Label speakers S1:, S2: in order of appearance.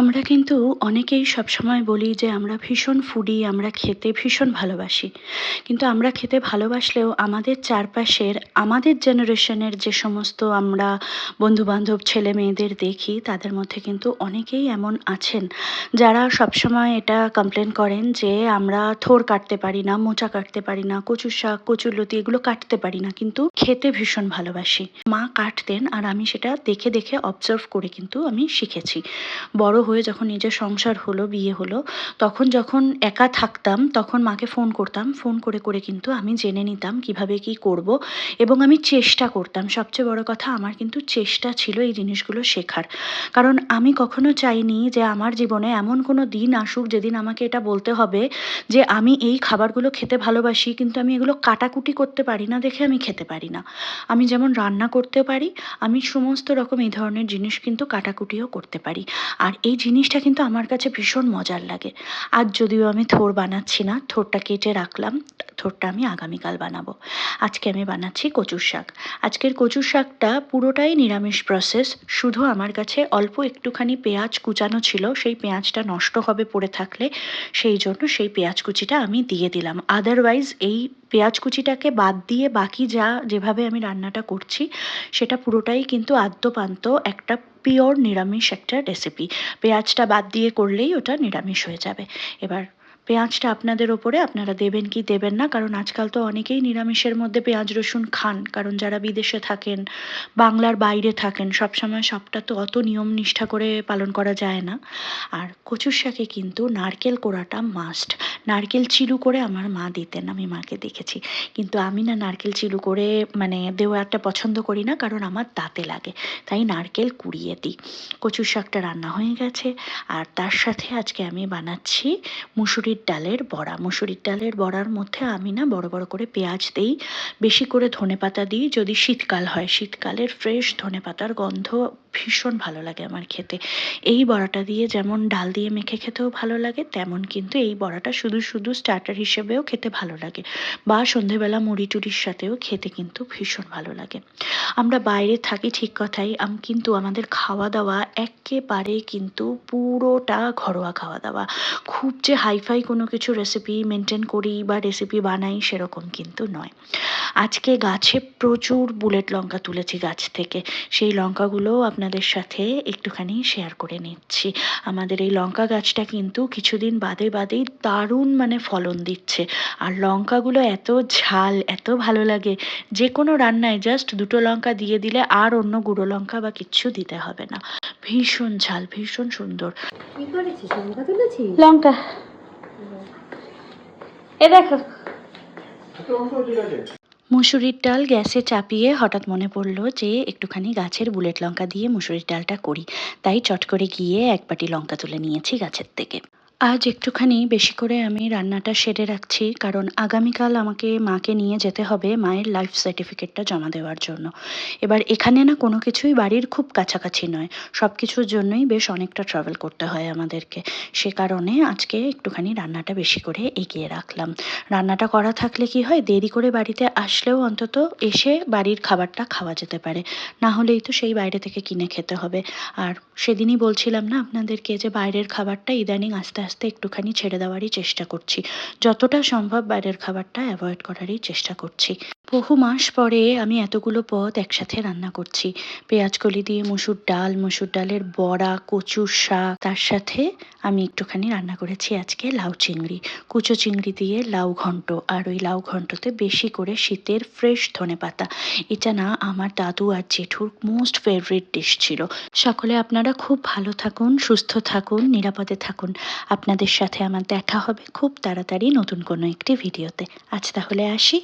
S1: আমরা কিন্তু অনেকেই সবসময় বলি যে আমরা ভীষণ ফুডি আমরা খেতে ভীষণ ভালোবাসি। কিন্তু আমরা খেতে ভালোবাসলেও আমাদের চারপাশের, আমাদের জেনারেশনের যে সমস্ত আমরা বন্ধুবান্ধব, ছেলে মেয়েদের দেখি, তাদের মধ্যে কিন্তু অনেকেই এমন আছেন যারা সবসময় এটা কমপ্লেন করেন যে আমরা থোর কাটতে পারি না, মোচা কাটতে পারি না, কচু শাক, কচুরলতি এগুলো কাটতে পারি না, কিন্তু খেতে ভীষণ ভালোবাসি। মা কাটতেন আর আমি সেটা দেখে দেখে অবজার্ভ করে কিন্তু আমি শিখেছি। বড় হয়ে যখন নিজের সংসার হলো, বিয়ে হলো, তখন যখন একা থাকতাম, তখন মাকে ফোন করতাম। ফোন করে করে কিন্তু আমি জেনে নিতাম কীভাবে কি করব এবং আমি চেষ্টা করতাম। সবচেয়ে বড় কথা, আমার কিন্তু চেষ্টা ছিল এই জিনিসগুলো শেখার। কারণ আমি কখনো চাইনি যে আমার জীবনে এমন কোনো দিন আসুক যেদিন আমাকে এটা বলতে হবে যে আমি এই খাবারগুলো খেতে ভালোবাসি, কিন্তু আমি এগুলো কাটাকুটি করতে পারি না, দেখে আমি খেতে পারি না। আমি যেমন রান্না করতে পারি, আমি সমস্ত রকম এই ধরনের জিনিস কিন্তু কাটাকুটিও করতে পারি। আর এই জিনিসটা কিন্তু আমার কাছে ভীষণ মজার লাগে। আর যদিও আমি থোর বানাচ্ছি না, থোরটা কেটে রাখলাম। থোরটা আমি আগামীকাল বানাবো। আজকে আমি বানাচ্ছি কচুর শাক। আজকের কচুর শাকটা পুরোটাই নিরামিষ প্রসেস শুধু আমার কাছে অল্প একটুখানি পেঁয়াজ কুচানো ছিল, সেই পেঁয়াজটা নষ্ট হবে পড়ে থাকলে, সেই জন্য সেই পেঁয়াজ কুচিটা আমি দিয়ে দিলাম। আদারওয়াইজ এই পেঁয়াজ কুচিটাকে বাদ দিয়ে বাকি যা, যেভাবে আমি রান্নাটা করছি, সেটা পুরোটাই কিন্তু আদ্যপান্ত একটা পিওর নিরামিষ একটা রেসিপি পেঁয়াজটা বাদ দিয়ে করলেই ওটা নিরামিষ হয়ে যাবে। এবার পেঁয়াজটা আপনাদের ওপরে, আপনারা দেবেন কি দেবেন না, কারণ আজকাল তো অনেকেই নিরামিষের মধ্যে পেঁয়াজ রসুন খান, কারণ যারা বিদেশে থাকেন, বাংলার বাইরে থাকেন, সবসময় সবটা তো অত নিয়ম নিষ্ঠা করে পালন করা যায় না। আর কচুর শাকে কিন্তু নারকেল কোড়াটা মাস্ট নারকেল চিরু করে আমার মা দিতেন, আমি মাকে দেখেছি। কিন্তু আমি না নারকেল চিরু করে মানে দেওয়া একটা পছন্দ করি না, কারণ আমার দাঁতে লাগে। তাই নারকেল কুড়িয়ে দিই। কচুর শাকটা রান্না হয়ে গেছে, আর তার সাথে আজকে আমি বানাচ্ছি মুসুরির ডালের বড়া। মুসুরির ডালের বড়ার মধ্যে আমি না বড় বড় করে পেঁয়াজ দিই, বেশি করে ধনে পাতা দিই যদি শীতকাল হয়। শীতকালের ফ্রেশ ধনে পাতার গন্ধ ভীষণ ভালো লাগে আমার খেতে। এই বড়াটা দিয়ে যেমন ডাল দিয়ে মেখে খেতেও ভালো লাগে, তেমন কিন্তু এই বড়াটা শুধু শুধু স্টার্টার হিসেবেও খেতে ভালো লাগে বা সন্ধেবেলা মুড়ি টুড়ির সাথেও খেতে কিন্তু ভীষণ ভালো লাগে। আমরা বাইরে থাকি ঠিক কথাই কিন্তু আমাদের খাওয়া দাওয়া একেবারে কিন্তু পুরোটা ঘরোয়া খাওয়া দাওয়া। খুব যে হাইফাই কোনো কিছু রেসিপি মেনটেন করি বা রেসিপি বানাই সেরকম কিন্তু নয়। আজকে গাছে প্রচুর বুলেট লঙ্কা তুলেছি গাছ থেকে। সেই লঙ্কাগুলোও আপনাদের সাথে একটুখানি শেয়ার করে নিচ্ছি। আমাদের এই লঙ্কা গাছটা কিন্তু কিছুদিন বাদে বাদেই দারুণ মানে ফলন দিচ্ছে। আর লঙ্কাগুলো এত ঝাল এত ভালো লাগে। যে কোনো রান্নায় জাস্ট দুটো লঙ্কা দিয়ে দিলে আর অন্য গুঁড়ো লঙ্কা বা কিচ্ছু দিতে হবে না। ভীষণ ঝাল ভীষণ সুন্দর।
S2: কি করেছিস? লঙ্কা তুলেছিস?
S1: লঙ্কা। এ দেখো। মুসুরির ডাল গ্যাসে চাপিয়ে হঠাৎ মনে পড়ল যে একটুখানি গাছের বুলেট লঙ্কা দিয়ে মুসুরির ডালটা করি। তাই চট করে গিয়ে এক বাটি লঙ্কা তুলে নিয়েছি গাছের থেকে। আজ একটুখানি বেশি করে আমি রান্নাটা সেরে রাখছি, কারণ আগামীকাল আমাকে মাকে নিয়ে যেতে হবে মায়ের লাইফ সার্টিফিকেটটা জমা দেওয়ার জন্য। এবার এখানে না কোনো কিছুই বাড়ির খুব কাছাকাছি নয় সব কিছুর জন্যই বেশ অনেকটা ট্রাভেল করতে হয় আমাদেরকে। সে কারণে আজকে একটুখানি রান্নাটা বেশি করে এগিয়ে রাখলাম। রান্নাটা করা থাকলে কি হয়, দেরি করে বাড়িতে আসলেও অন্তত এসে বাড়ির খাবারটা খাওয়া যেতে পারে। না হলেই তো সেই বাইরে থেকে কিনে খেতে হবে। আর সেদিনই বলছিলাম না আপনাদেরকে যে বাইরের খাবারটা ইদানিং আস্তে আস্তে একটুখানি ছেড়ে দেওয়ারই চেষ্টা করছি। যতটা সম্ভব বাইরের খাবারটা অ্যাভয়েড করারই চেষ্টা করছি। বহু মাস পরে আমি এতগুলো পদ একসাথে রান্না করছি। পেঁয়াজ কলি দিয়ে মুসুর ডাল, মুসুর ডালের বড়া, কচুর শাক। তার সাথে আমি একটুখানি রান্না করেছি আজকে লাউ চিংড়ি। কুচো চিংড়ি দিয়ে লাউ ঘন্ট। আর ওই লাউ ঘন্টতে বেশি করে শীতের ফ্রেশ ধনে পাতা। এটা না আমার দাদু আর জেঠুর মোস্ট ফেভারিট ডিশ ছিল। সকলে আপনারা খুব ভালো থাকুন, সুস্থ থাকুন, নিরাপদে থাকুন। আপনাদের সাথে আমার দেখা হবে খুব তাড়াতাড়ি নতুন কোনো একটি ভিডিওতে। আজ তাহলে আসি।